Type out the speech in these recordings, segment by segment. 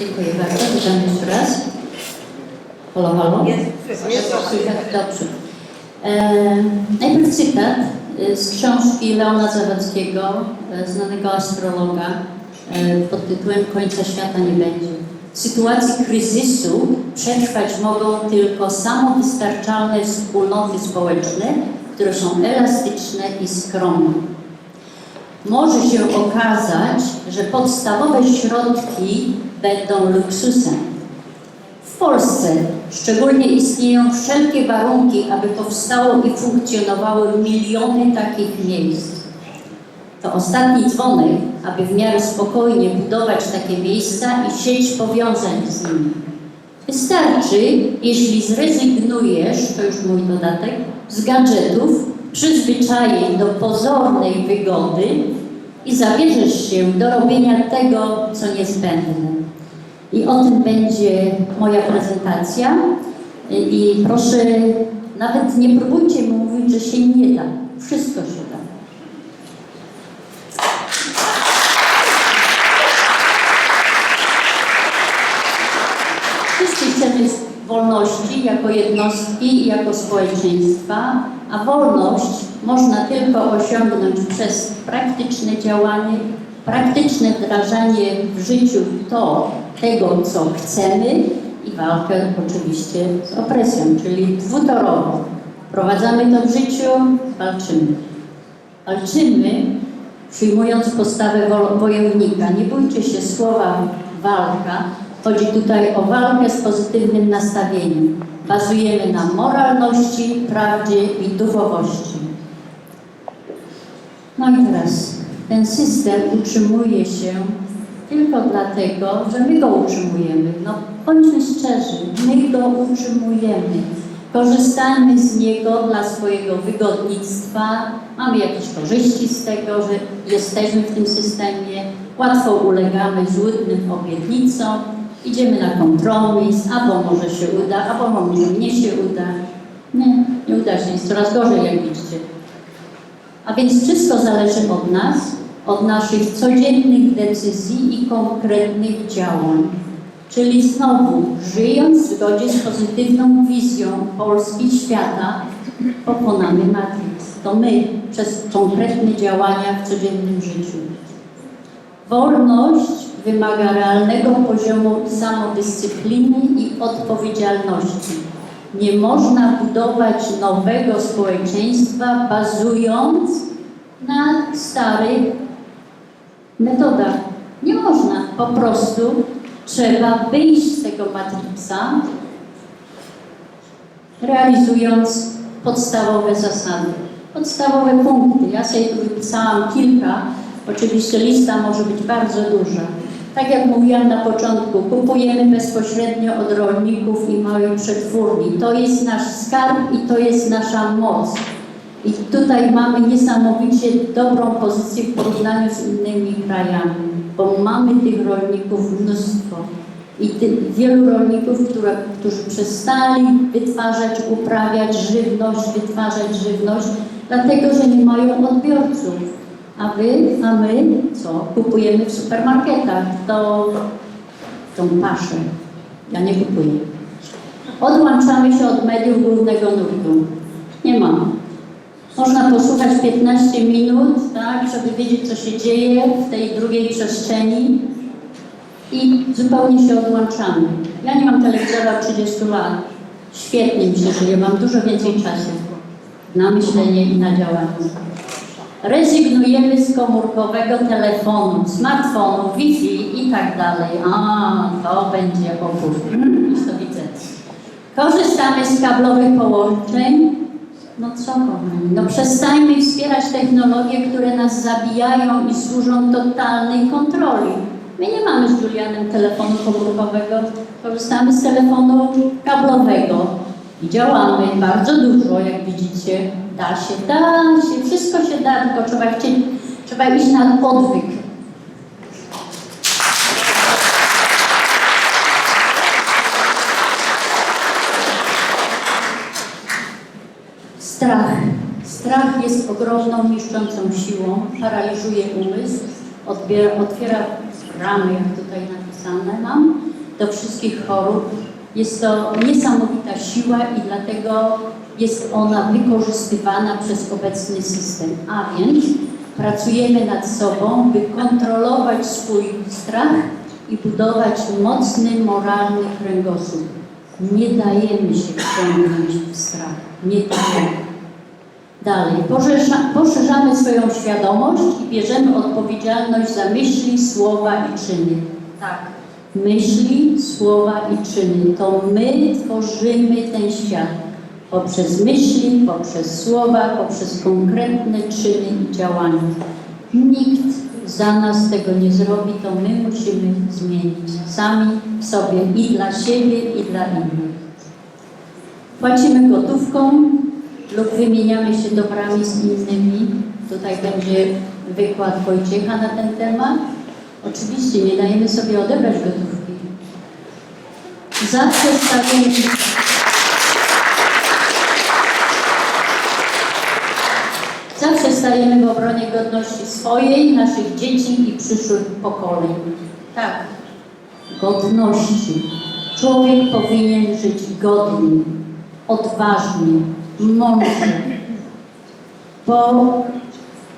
Dziękuję bardzo. Witam jeszcze raz. Halo, halo? Słychać? Dobrze. E, najpierw cytat e, z książki Leona Zawadzkiego, e, znanego astrologa, e, pod tytułem Końca świata nie będzie. W sytuacji kryzysu przetrwać mogą tylko samowystarczalne wspólnoty społeczne, które są elastyczne i skromne. Może się okazać, że podstawowe środki będą luksusem. W Polsce szczególnie istnieją wszelkie warunki, aby powstało i funkcjonowały miliony takich miejsc. To ostatni dzwonek, aby w miarę spokojnie budować takie miejsca i sieć powiązań z nimi. Wystarczy, jeśli zrezygnujesz, to już mój dodatek, z gadżetów, przyzwyczajeń do pozornej wygody i zabierzesz się do robienia tego, co niezbędne. I o tym będzie moja prezentacja. I proszę, nawet nie próbujcie mówić, że się nie da. Wszystko się da. Wszyscy chcemy wolności jako jednostki i jako społeczeństwa, a wolność można tylko osiągnąć przez praktyczne działanie, praktyczne wdrażanie w życiu to, tego, co chcemy i walkę oczywiście z opresją, czyli dwutorowo. Wprowadzamy to w życiu, walczymy. Walczymy, przyjmując postawę wo- wojownika. Nie bójcie się słowa walka. Chodzi tutaj o walkę z pozytywnym nastawieniem. Bazujemy na moralności, prawdzie i duchowości. I teraz ten system utrzymuje się tylko dlatego, że my go utrzymujemy. No bądźmy szczerzy, my go utrzymujemy. Korzystamy z niego dla swojego wygodnictwa, mamy jakieś korzyści z tego, że jesteśmy w tym systemie, łatwo ulegamy złudnym obietnicom, idziemy na kompromis, albo może się uda, albo może nie się uda. Nie, nie uda się, jest coraz gorzej, jak widzicie. A więc wszystko zależy od nas, od naszych codziennych decyzji i konkretnych działań. Czyli znowu, żyjąc w zgodzie z pozytywną wizją Polski świata, pokonamy Matrix. To my przez konkretne działania w codziennym życiu. Wolność wymaga realnego poziomu samodyscypliny i odpowiedzialności. Nie można budować nowego społeczeństwa bazując na starych metodach. Nie można. Po prostu trzeba wyjść z tego matrixa, realizując podstawowe zasady, podstawowe punkty. Ja sobie tu wypisałam kilka. Oczywiście lista może być bardzo duża. Tak jak mówiłam na początku, kupujemy bezpośrednio od rolników i małych przetwórni. To jest nasz skarb i to jest nasza moc. I tutaj mamy niesamowicie dobrą pozycję w porównaniu z innymi krajami, bo mamy tych rolników mnóstwo. I ty, wielu rolników, które, którzy przestali wytwarzać, uprawiać żywność, wytwarzać żywność, dlatego że nie mają odbiorców. A wy, a my co? Kupujemy w supermarketach to tą paszę. Ja nie kupuję. Odłączamy się od mediów głównego nurtu. Nie mam. Można posłuchać 15 minut, tak, żeby wiedzieć, co się dzieje w tej drugiej przestrzeni i zupełnie się odłączamy. Ja nie mam telewizora od 30 lat. Świetnie mi się żyje, mam dużo więcej czasu na myślenie i na działanie. Rezygnujemy z komórkowego telefonu, smartfonu, Wi-Fi i tak dalej. A, to będzie opór. Już to widzę. Korzystamy z kablowych połączeń. No co kochani, no przestańmy wspierać technologie, które nas zabijają i służą totalnej kontroli. My nie mamy z Julianem telefonu komórkowego, korzystamy z telefonu kablowego i działamy bardzo dużo, jak widzicie. Da się, da się, wszystko się da, tylko trzeba chcieć, trzeba iść na odwyk. Strach. Strach jest ogromną, niszczącą siłą, paraliżuje umysł, odbiera, otwiera bramy, jak tutaj napisane mam do wszystkich chorób. Jest to niesamowita siła i dlatego jest ona wykorzystywana przez obecny system. A więc pracujemy nad sobą, by kontrolować swój strach i budować mocny, moralny kręgosłup. Nie dajemy się wciągnąć w strach. Nie dajemy. Dalej, poszerza, poszerzamy swoją świadomość i bierzemy odpowiedzialność za myśli, słowa i czyny. Tak, myśli, słowa i czyny. To my tworzymy ten świat. Poprzez myśli, poprzez słowa, poprzez konkretne czyny i działania. Nikt za nas tego nie zrobi, to my musimy zmienić sami w sobie i dla siebie, i dla innych. Płacimy gotówką lub wymieniamy się dobrami z innymi. Tutaj będzie wykład Wojciecha na ten temat. Oczywiście nie dajemy sobie odebrać gotówki. Zawsze stawiamy... Zawsze stajemy w obronie godności swojej, naszych dzieci i przyszłych pokoleń. Tak, godności. Człowiek powinien żyć godnie, odważnie, mądrze, po,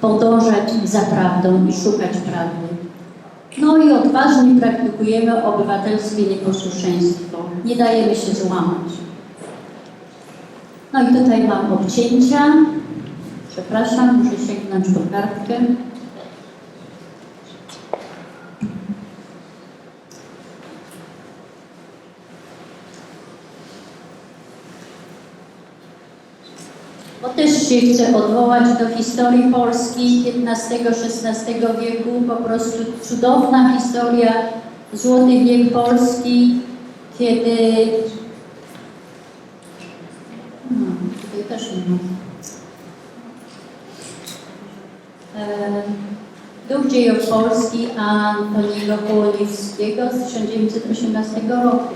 podążać za prawdą i szukać prawdy. No i odważnie praktykujemy obywatelskie nieposłuszeństwo. Nie dajemy się złamać. No i tutaj mam obcięcia. Przepraszam, muszę sięgnąć po kartkę. Bo też się chcę odwołać do historii Polski XV-XVI wieku, po prostu cudowna historia, złoty wiek Polski, kiedy... No, tutaj też nie ma. E, Duch dziejów Polski Antoniego Kołoniewskiego z 1918 roku.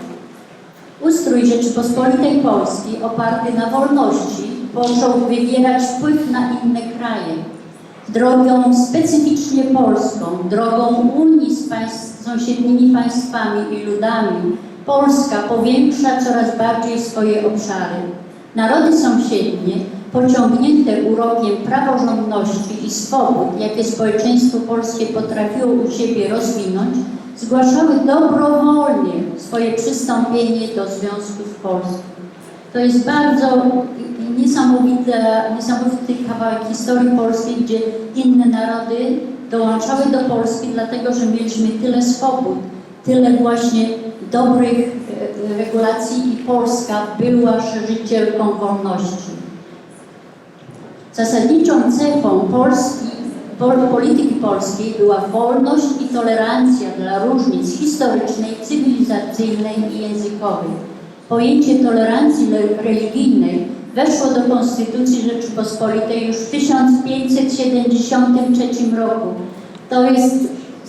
Ustrój Rzeczypospolitej Polski oparty na wolności począł wywierać wpływ na inne kraje. Drogą specyficznie polską, drogą Unii z państw, sąsiednimi państwami i ludami, Polska powiększa coraz bardziej swoje obszary. Narody sąsiednie, pociągnięte urokiem praworządności i swobód, jakie społeczeństwo polskie potrafiło u siebie rozwinąć, zgłaszały dobrowolnie swoje przystąpienie do związków polskich. To jest bardzo niesamowite, niesamowity kawałek historii polskiej, gdzie inne narody dołączały do Polski, dlatego że mieliśmy tyle swobód, tyle właśnie dobrych e, regulacji i Polska była szerzycielką wolności. Zasadniczą cechą Polski, pol- polityki polskiej była wolność i tolerancja dla różnic historycznej, cywilizacyjnej i językowej. Pojęcie tolerancji le- religijnej weszło do Konstytucji Rzeczypospolitej już w 1573 roku. To jest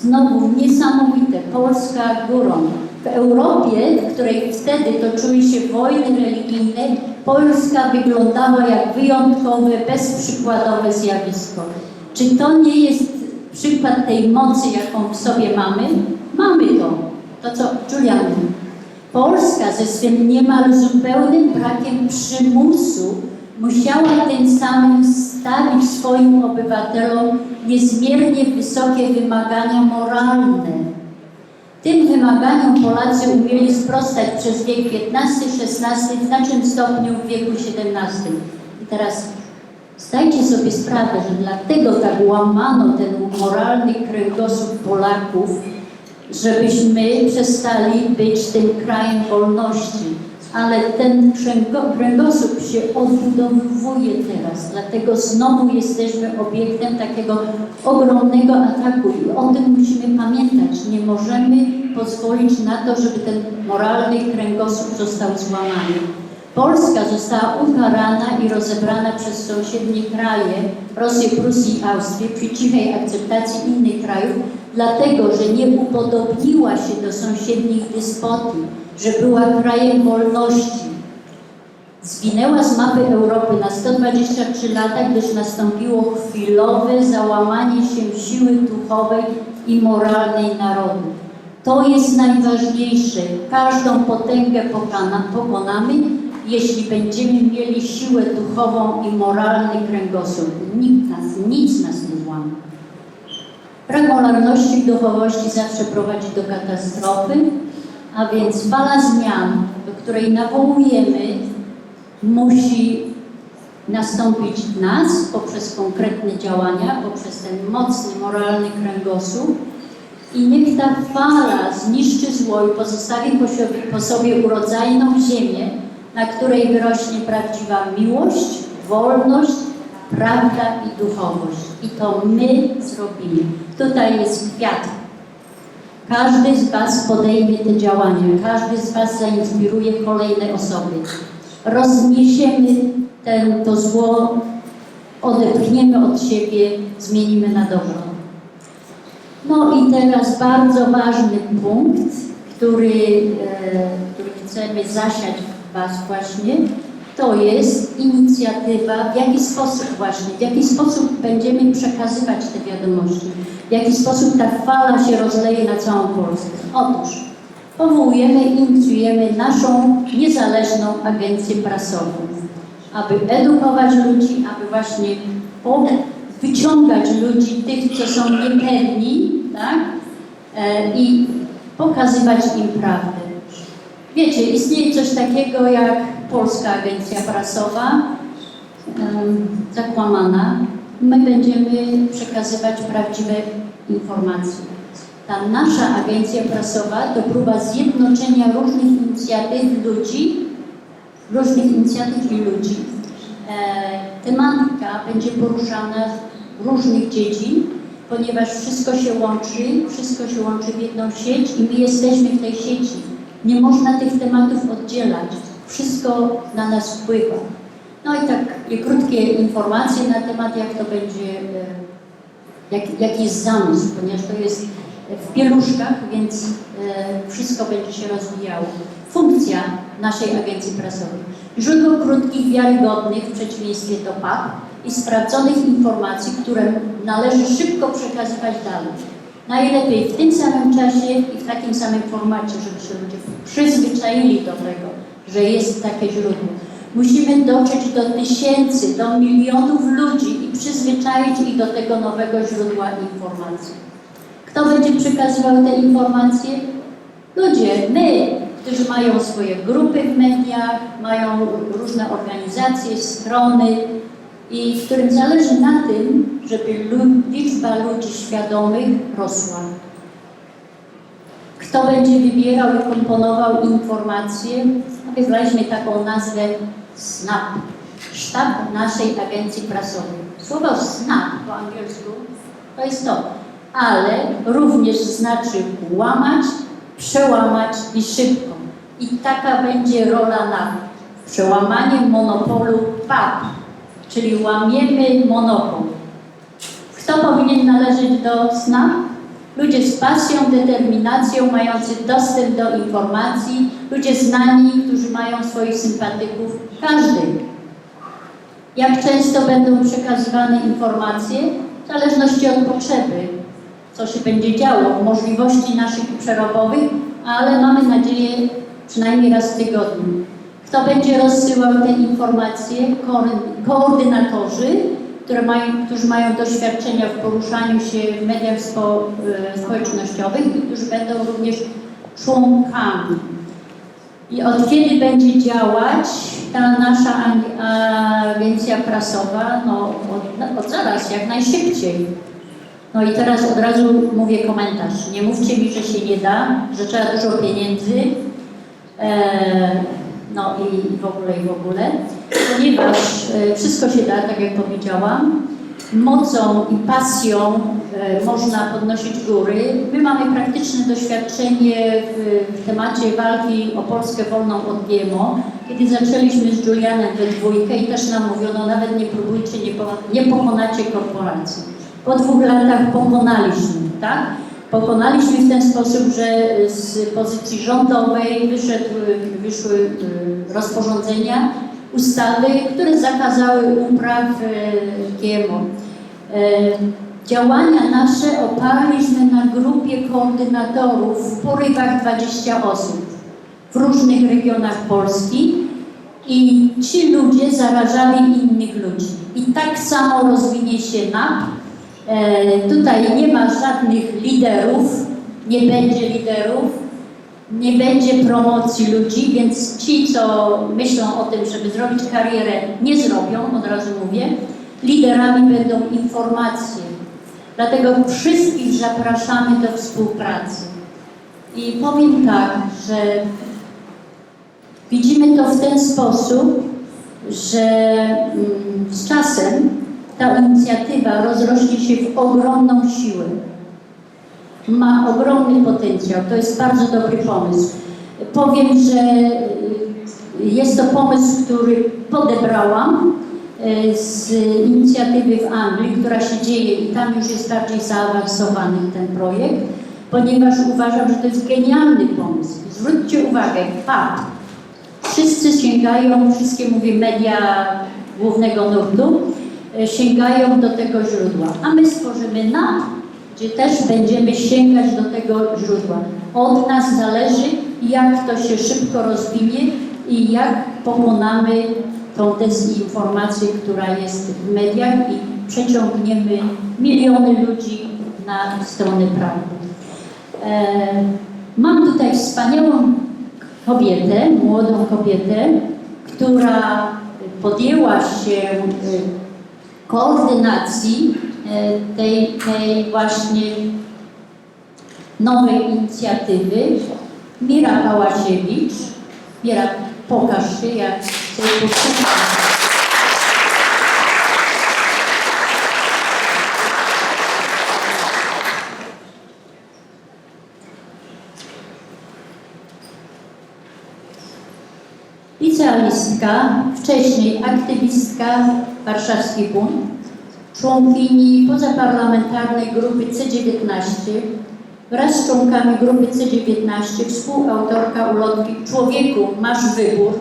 znowu niesamowite, Polska górą. W Europie, w której wtedy toczyły się wojny religijne, Polska wyglądała jak wyjątkowe, bezprzykładowe zjawisko. Czy to nie jest przykład tej mocy, jaką w sobie mamy? Mamy to. To co Julian mówi. Polska ze swym niemal zupełnym brakiem przymusu musiała tym samym stawić swoim obywatelom niezmiernie wysokie wymagania moralne. Tym wymaganiom Polacy umieli sprostać przez wiek XV-XVI, w znacznym stopniu w wieku XVII. I teraz zdajcie sobie sprawę, że dlatego tak łamano ten moralny kręgosłup Polaków, żebyśmy przestali być tym krajem wolności. Ale ten kręgo- kręgosłup się odbudowuje teraz, dlatego znowu jesteśmy obiektem takiego ogromnego ataku i o tym musimy pamiętać. Nie możemy pozwolić na to, żeby ten moralny kręgosłup został złamany. Polska została ukarana i rozebrana przez sąsiednie kraje, Rosję, Prusję i Austrię, przy cichej akceptacji innych krajów, dlatego że nie upodobniła się do sąsiednich dyspotii, że była krajem wolności. Zwinęła z mapy Europy na 123 lata, gdyż nastąpiło chwilowe załamanie się siły duchowej i moralnej narodu. To jest najważniejsze. Każdą potęgę pokona, pokonamy, jeśli będziemy mieli siłę duchową i moralny kręgosłup. Nikt nas, nic nas nie złamie. Moralności w duchowości zawsze prowadzi do katastrofy, a więc fala zmian, do której nawołujemy, musi nastąpić w nas poprzez konkretne działania, poprzez ten mocny moralny kręgosłup i niech ta fala zniszczy zło i pozostawi po sobie, po sobie urodzajną ziemię, na której wyrośnie prawdziwa miłość, wolność, prawda i duchowość. I to my zrobimy. Tutaj jest kwiat. Każdy z Was podejmie te działania, każdy z Was zainspiruje kolejne osoby. Rozniesiemy ten, to zło, odepchniemy od siebie, zmienimy na dobro. No i teraz bardzo ważny punkt, który, e, który chcemy zasiać w Was właśnie, to jest inicjatywa, w jaki sposób właśnie, w jaki sposób będziemy przekazywać te wiadomości, jaki sposób ta fala się rozleje na całą Polskę. Otóż powołujemy i inicjujemy naszą niezależną agencję prasową, aby edukować ludzi, aby właśnie wyciągać ludzi, tych, co są niepewni, tak? E, i pokazywać im prawdę. Wiecie, istnieje coś takiego jak Polska Agencja Prasowa, zakłamana. My będziemy przekazywać prawdziwe informacje. Ta nasza agencja prasowa to próba zjednoczenia różnych inicjatyw ludzi, różnych inicjatyw i ludzi. E, tematyka będzie poruszana z różnych dziedzin, ponieważ wszystko się łączy, wszystko się łączy w jedną sieć i my jesteśmy w tej sieci. Nie można tych tematów oddzielać. Wszystko na nas wpływa. No i tak i krótkie informacje na temat, jak to będzie, e, jak, jaki jest zamysł, ponieważ to jest w pieluszkach, więc e, wszystko będzie się rozwijało. Funkcja naszej agencji prasowej. Źródło krótkich, wiarygodnych, w przeciwieństwie do PAP i sprawdzonych informacji, które należy szybko przekazywać dalej. Najlepiej w tym samym czasie i w takim samym formacie, żeby się ludzie przyzwyczaili do tego, że jest takie źródło. Musimy dotrzeć do tysięcy, do milionów ludzi i przyzwyczaić ich do tego nowego źródła informacji. Kto będzie przekazywał te informacje? Ludzie, my, którzy mają swoje grupy w mediach, mają różne organizacje, strony i którym zależy na tym, żeby liczba ludzi świadomych rosła. Kto będzie wybierał i komponował informacje? Wybraliśmy taką nazwę SNAP, sztab naszej agencji prasowej. Słowo SNAP po angielsku to jest to, ale również znaczy łamać, przełamać i szybko. I taka będzie rola NAP. Przełamanie monopolu PAP, czyli łamiemy monopol. Kto powinien należeć do SNAP? Ludzie z pasją, determinacją, mający dostęp do informacji, ludzie znani, którzy mają swoich sympatyków, każdy. Jak często będą przekazywane informacje? W zależności od potrzeby, co się będzie działo, możliwości naszych przerobowych, ale mamy nadzieję przynajmniej raz w tygodniu. Kto będzie rozsyłał te informacje? Koordy- Koordynatorzy, mają, którzy mają doświadczenia w poruszaniu się w mediach spo, e, społecznościowych i którzy będą również członkami. I od kiedy będzie działać ta nasza ag- agencja prasowa? No od, od zaraz, jak najszybciej. No i teraz od razu mówię komentarz. Nie mówcie mi, że się nie da, że trzeba dużo pieniędzy. E, no i w ogóle, i w ogóle. Ponieważ e, wszystko się da, tak jak powiedziałam. Mocą i pasją e, można podnosić góry. My mamy praktyczne doświadczenie w, temacie walki o Polskę wolną od GMO, kiedy zaczęliśmy z Julianem we dwójkę i też nam mówiono, nawet nie próbujcie, nie, po, nie pokonacie korporacji. Po dwóch latach pokonaliśmy, tak? Pokonaliśmy w ten sposób, że z pozycji rządowej wyszedł, wyszły y, rozporządzenia, ustawy, które zakazały upraw GMO. E, Działania nasze oparliśmy na grupie koordynatorów w porywach 20 osób w różnych regionach Polski i ci ludzie zarażali innych ludzi. I tak samo rozwinie się NAP. E, tutaj nie ma żadnych liderów, nie będzie liderów, nie będzie promocji ludzi, więc ci, co myślą o tym, żeby zrobić karierę, nie zrobią, od razu mówię. Liderami będą informacje. Dlatego wszystkich zapraszamy do współpracy. I powiem tak, że widzimy to w ten sposób, że mm, z czasem ta inicjatywa rozrośnie się w ogromną siłę ma ogromny potencjał. To jest bardzo dobry pomysł. Powiem, że y, jest to pomysł, który podebrałam y, z inicjatywy w Anglii, która się dzieje i tam już jest bardziej zaawansowany ten projekt, ponieważ uważam, że to jest genialny pomysł. Zwróćcie uwagę, PAP. Wszyscy sięgają, wszystkie mówię media głównego nurtu, y, sięgają do tego źródła, a my stworzymy NAP, gdzie też będziemy sięgać do tego źródła. Od nas zależy, jak to się szybko rozwinie i jak pokonamy tą dezinformację, która jest w mediach i przeciągniemy miliony ludzi na stronę prawdy. E, mam tutaj wspaniałą kobietę, młodą kobietę, która podjęła się e, koordynacji tej, tej właśnie nowej inicjatywy. Mira Pałasiewicz. Mira, pokaż się, jak sobie. Licealistka, wcześniej aktywistka Warszawski Bunt, członkini pozaparlamentarnej grupy C19 wraz z członkami grupy C19, współautorka ulotki Człowieku, masz wybór.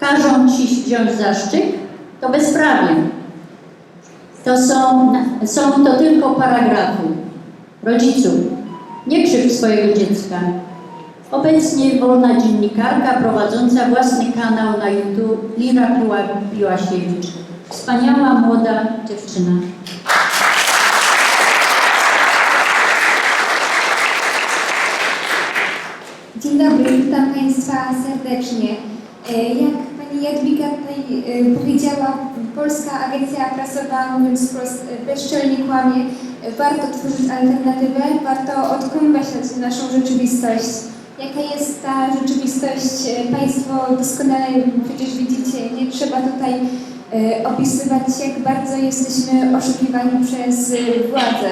Każą Ci wziąć zaszczyt, to bezprawie. To są, są to tylko paragrafy. Rodziców, nie krzywdź swojego dziecka. Obecnie wolna dziennikarka prowadząca własny kanał na YouTube Lira Piła- Piłasiewicz. Wspaniała młoda dziewczyna. Dzień dobry, witam Państwa serdecznie. E, Jak Pani Jadwiga tutaj e, powiedziała, Polska Agencja Prasowa, mówiąc e, bezczelnie kłamie, warto tworzyć alternatywę, warto odkrywać naszą rzeczywistość. Jaka jest ta rzeczywistość, Państwo doskonale przecież widzicie, nie trzeba tutaj opisywać, jak bardzo jesteśmy oszukiwani przez e, władzę.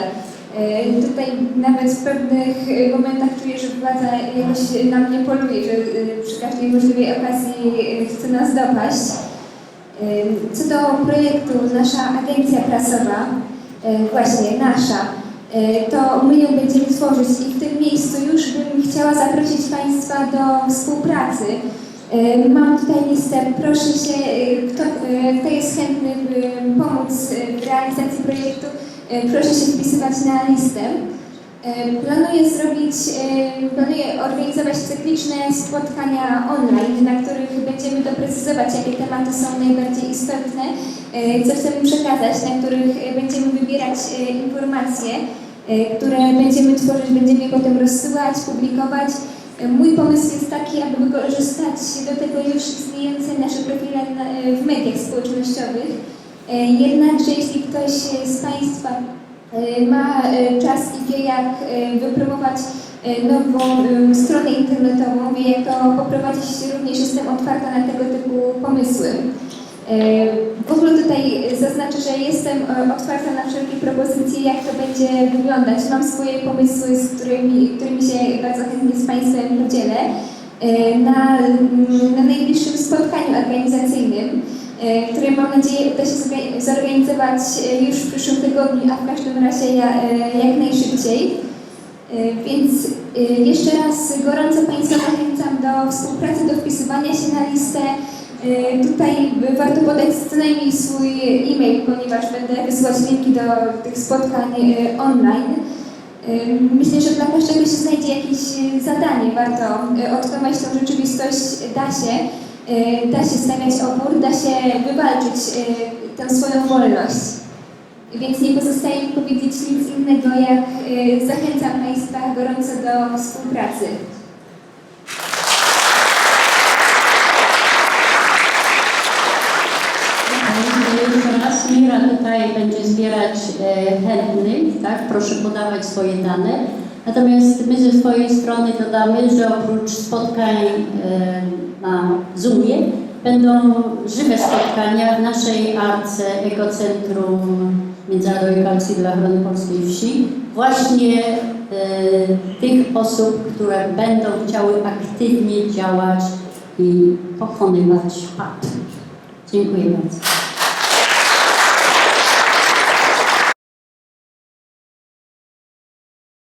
E, Tutaj nawet w pewnych e, momentach czuję, że władza jakoś na mnie poluje, że e, przy każdej możliwej okazji e, chce nas dopaść. E, Co do projektu, nasza agencja prasowa, e, właśnie nasza, e, to my ją będziemy tworzyć i w tym miejscu już bym chciała zaprosić Państwa do współpracy. Mam tutaj listę, proszę się, e, kto, e, kto jest chętny pomóc e, w realizacji projektu, proszę się wpisywać na listę. Planuję zrobić, planuję organizować cykliczne spotkania online, na których będziemy doprecyzować, jakie tematy są najbardziej istotne, co chcemy przekazać, na których będziemy wybierać informacje, które będziemy tworzyć, będziemy je potem rozsyłać, publikować. E, Mój pomysł jest taki, aby wykorzystać do tego już istniejące nasze profile na- w mediach społecznościowych. E, Jednakże jeśli ktoś z Państwa e, ma e, czas i wie jak e, wypromować e, nową e, stronę internetową, wie jak to poprowadzić, również jestem otwarta na tego typu pomysły. E, W ogóle tutaj zaznaczę, że jestem e, otwarta na wszelkie propozycje, jak to będzie wyglądać. Mam swoje pomysły, z którymi, którymi się bardzo chętnie z Państwem podzielę. E, Na, mm, na najbliższym spotkaniu organizacyjnym, które mam nadzieję uda się zorga- zorganizować już w przyszłym tygodniu, a w każdym razie ja, jak najszybciej. Więc jeszcze raz gorąco Państwa zachęcam do współpracy, do wpisywania się na listę. E, Tutaj warto podać co najmniej swój e-mail, ponieważ będę wysyłać linki do tych spotkań e, online. E, Myślę, że dla każdego się znajdzie jakieś zadanie. Warto odkrywać tą rzeczywistość. Da się, da się stawiać opór, da się wywalczyć tę swoją wolność. Więc nie pozostaje mi powiedzieć nic innego, jak zachęcam Państwa gorąco do współpracy. Mira tutaj będzie zbierać e, chętnych, tak? Proszę podawać swoje dane. Natomiast my ze swojej strony dodamy, że oprócz spotkań e, na Zoomie będą żywe spotkania w naszej arce Ekocentrum Międzynarodowej Koalicji dla Ochrony Polskiej Wsi właśnie e, tych osób, które będą chciały aktywnie działać i pokonywać PAP. Dziękuję bardzo.